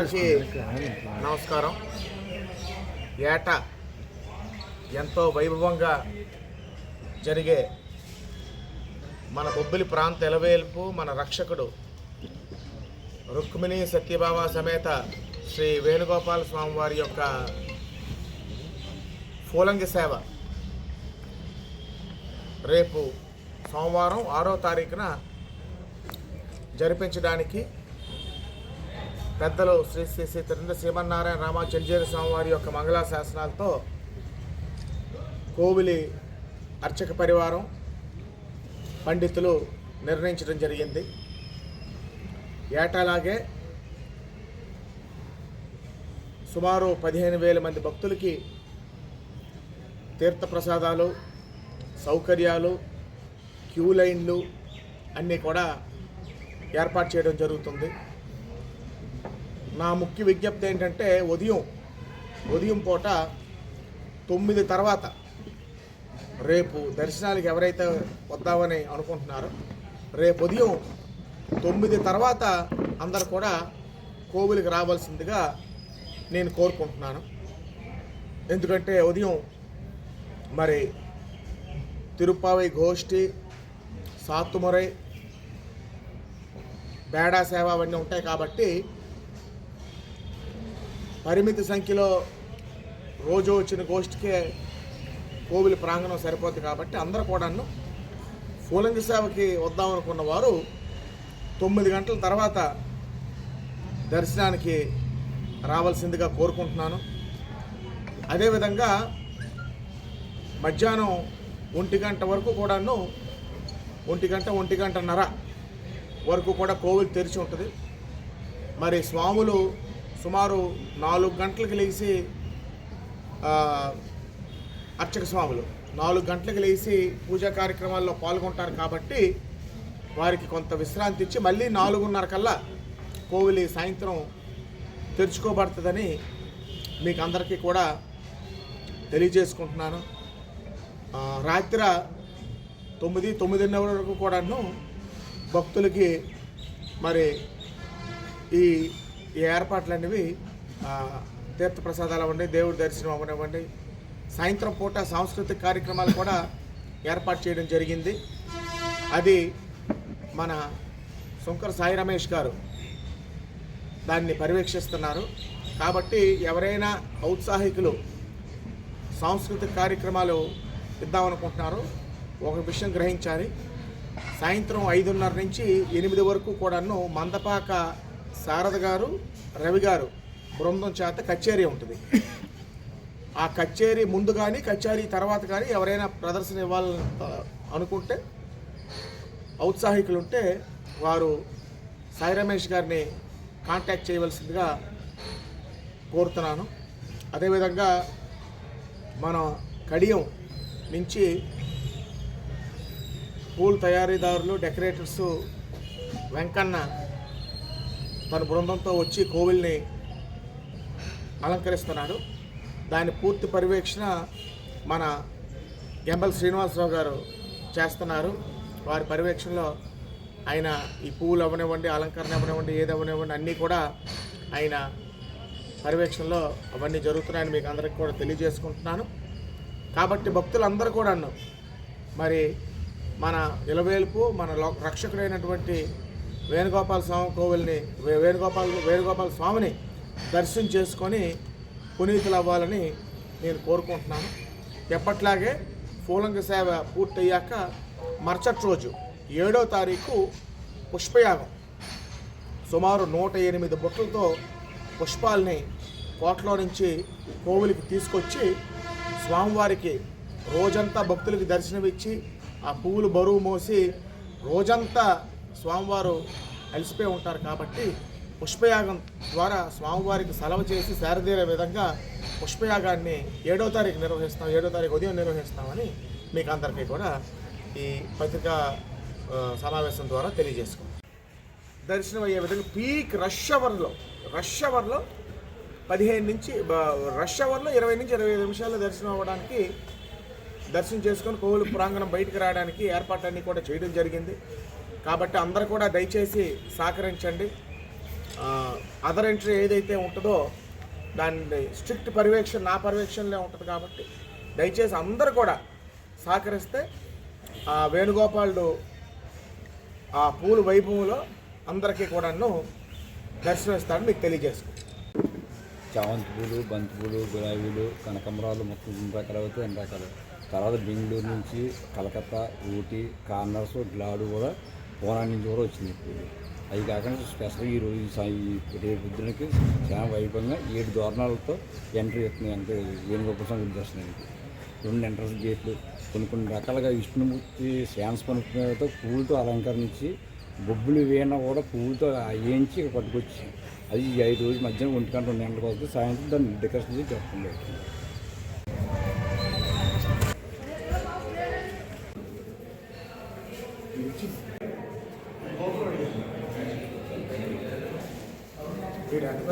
అందరికీ నమస్కారం. ఏటా ఎంతో వైభవంగా జరిగే మన బొబ్బిలి ప్రాంత ఎలవేల్పు మన రక్షకుడు రుక్మిణి సత్యభావ సమేత శ్రీ వేణుగోపాల స్వామి వారి యొక్క పూలంగి సేవ. రేపు సోమవారం ఆరో తారీఖున జరిపించడానికి పెద్దలు శ్రీ శ్రీ శ్రీ తిరుండ శ్రీమన్నారాయణ రామాచంద్రేశ్వర స్వామి వారి యొక్క మంగళా శాసనాలతో కోవిలి అర్చక పరివారం పండితులు నిర్ణయించడం జరిగింది. ఏటాలాగే సుమారు పదిహేను వేల మంది భక్తులకి తీర్థప్రసాదాలు సౌకర్యాలు క్యూ లైన్లు అన్నీ కూడా ఏర్పాటు చేయడం జరుగుతుంది. నా ముఖ్య విజ్ఞప్తి ఏంటంటే ఉదయం ఉదయం పూట తొమ్మిది తర్వాత రేపు దర్శనానికి ఎవరైతే వద్దామని అనుకుంటున్నారో రేపు ఉదయం తొమ్మిది తర్వాత అందరు కూడా కోవిలికి రావాల్సిందిగా నేను కోరుకుంటున్నాను. ఎందుకంటే ఉదయం మరి తిరుప్పావై గోష్ఠి సాతుమరై బేడా సేవ అవన్నీ ఉంటాయి కాబట్టి పరిమిత సంఖ్యలో రోజు వచ్చిన గోష్ఠికే కోవిల ప్రాంగణం సరిపోతుంది కాబట్టి అందరూ కూడాను పూలంగి సేవకి వద్దామనుకున్న వారు తొమ్మిది గంటల తర్వాత దర్శనానికి రావాల్సిందిగా కోరుకుంటున్నాను. అదేవిధంగా మధ్యాహ్నం ఒంటి గంట వరకు కూడాను ఒంటి గంట ఒంటి గంటన్నర వరకు కూడా కోవిల్ తెరిచి ఉంటుంది. మరి స్వాములు సుమారు నాలుగు గంటలకు లేచి అర్చక స్వాములు. నాలుగు గంటలకు లేచి పూజా కార్యక్రమాల్లో పాల్గొంటారు కాబట్టి వారికి కొంత విశ్రాంతి ఇచ్చి మళ్ళీ నాలుగున్నర కల్లా కోవిలి సాయంత్రం తెరుచుకోబడుతుందని మీకు అందరికీ కూడా తెలియజేసుకుంటున్నాను. రాత్రి తొమ్మిది తొమ్మిదిన్నర వరకు కూడాను భక్తులకి మరి ఈ ఈ ఏర్పాట్లు అనేవి తీర్థప్రసాదాలు అవ్వండి దేవుడి దర్శనం అవ్వనివ్వండి సాయంత్రం పూట సాంస్కృతిక కార్యక్రమాలు కూడా ఏర్పాటు చేయడం జరిగింది. అది మన శంకర్ సాయి రమేష్ గారు దాన్ని పర్యవేక్షిస్తున్నారు. కాబట్టి ఎవరైనా ఔత్సాహికులు సాంస్కృతిక కార్యక్రమాలు ఇద్దామనుకుంటున్నారు ఒక విషయం గ్రహించాలి. సాయంత్రం ఐదున్నర నుంచి ఎనిమిది వరకు కూడాను మందపాక శారద గారు రవి గారు బృందం చేత కచేరీ ఉంటుంది. ఆ కచేరీ ముందు కానీ కచేరీ తర్వాత కానీ ఎవరైనా ప్రదర్శన ఇవ్వాలని అనుకుంటే ఔత్సాహికులు ఉంటే వారు సాయి రమేష్ గారిని కాంటాక్ట్ చేయవలసిందిగా కోరుతున్నాను. అదేవిధంగా మన కడియం నుంచి పూల్ తయారీదారులు డెకరేటర్స్ వెంకన్న తన బృందంతో వచ్చి కోవిల్ని అలంకరిస్తున్నాడు. దాని పూర్తి పర్యవేక్షణ మన గెంబల్ శ్రీనివాసరావు గారు చేస్తున్నారు. వారి పర్యవేక్షణలో ఆయన ఈ పువ్వులు అవనివ్వండి అలంకరణ అవనివ్వండి ఏది అవనివ్వండి అన్నీ కూడా ఆయన పర్యవేక్షణలో అవన్నీ జరుగుతున్నాయని మీకు అందరికీ కూడా తెలియజేసుకుంటున్నాను. కాబట్టి భక్తులందరూ కూడాను మరి మన ఇలవేల్పు మన లో రక్షకుడైనటువంటి వేణుగోపాల స్వామి కోవిల్ని వేణుగోపాల వేణుగోపాల స్వామిని దర్శనం చేసుకొని పునీతులు అవ్వాలని నేను కోరుకుంటున్నాను. ఎప్పట్లాగే పూలంగ సేవ పూర్తయ్యాక మరుసటి రోజు ఏడో తారీఖు పుష్పయాగం. సుమారు నూట ఎనిమిది బుట్టలతో పుష్పాల్ని కోటలో నుంచి కోవిలికి తీసుకొచ్చి స్వామివారికి రోజంతా భక్తులకి దర్శనమిచ్చి ఆ పువ్వులు బరువు మోసి రోజంతా స్వామివారు అలసిపోయి ఉంటారు కాబట్టి పుష్పయాగం ద్వారా స్వామివారికి సెలవు చేసి శారదీరే విధంగా పుష్పయాగాన్ని ఏడో తారీఖు నిర్వహిస్తాం ఏడో తారీఖు ఉదయం నిర్వహిస్తామని మీకు అందరికీ కూడా ఈ పత్రికా సమావేశం ద్వారా తెలియజేసుకుంటాం దర్శనం అయ్యే విధంగా పీక్ రష్ అవర్లో రష్ అవర్లో పదిహేను నుంచి రష్ అవర్లో ఇరవై నుంచి ఇరవై ఐదు నిమిషాల్లో దర్శనం అవ్వడానికి దర్శనం చేసుకొని కోవిల ప్రాంగణం బయటికి రావడానికి ఏర్పాట్లన్నీ కూడా చేయడం జరిగింది. కాబట్టి అందరు కూడా దయచేసి సహకరించండి. అదర్ ఎంట్రీ ఏదైతే ఉంటుందో దాన్ని స్ట్రిక్ట్ పర్యవేక్షణ నా పర్యవేక్షణలో ఉంటుంది కాబట్టి దయచేసి అందరూ కూడా సహకరిస్తే ఆ వేణుగోపాలుడు ఆ పూలు వైభవంలో అందరికీ కూడాను దర్శనమిస్తాడని మీకు తెలియజేసుకుంటాను చామంతి పూలు బంతి పూలు గులాబీలు కనకమరాలు మొత్తం ఇన్ని రకాలు అయితే ఎన్ని రకాలు. తర్వాత బెంగళూరు నుంచి కలకత్తా ఊటీ కార్నర్స్ గ్లాడు కూడా పూనా నుంచి కూడా వచ్చింది అవి కాకుండా స్పెషల్ ఈ రోజు రేపు పొద్దునకి చాలా వైభవంగా ఏడు దోరణాలతో ఎంట్రీ అవుతుంది అంటే వేణుగోపాల స్వామి దర్శనానికి రెండు ఎంట్రన్స్ గేట్లు కొన్ని కొన్ని రకాలుగా విష్ణుమూర్తి శ్యాన్స్ పనులతో పూలతో అలంకరించి బొబ్బులు వీణ కూడా పువ్వులతో వేయించి పట్టుకొచ్చి అది ఐదు రోజులు మధ్యాహ్నం ఒంటి గంట రెండు గంటలకు వస్తే సాయంత్రం దాన్ని డెకరేషన్ చేసి జరుపుకుంటాం వీడు ఎంత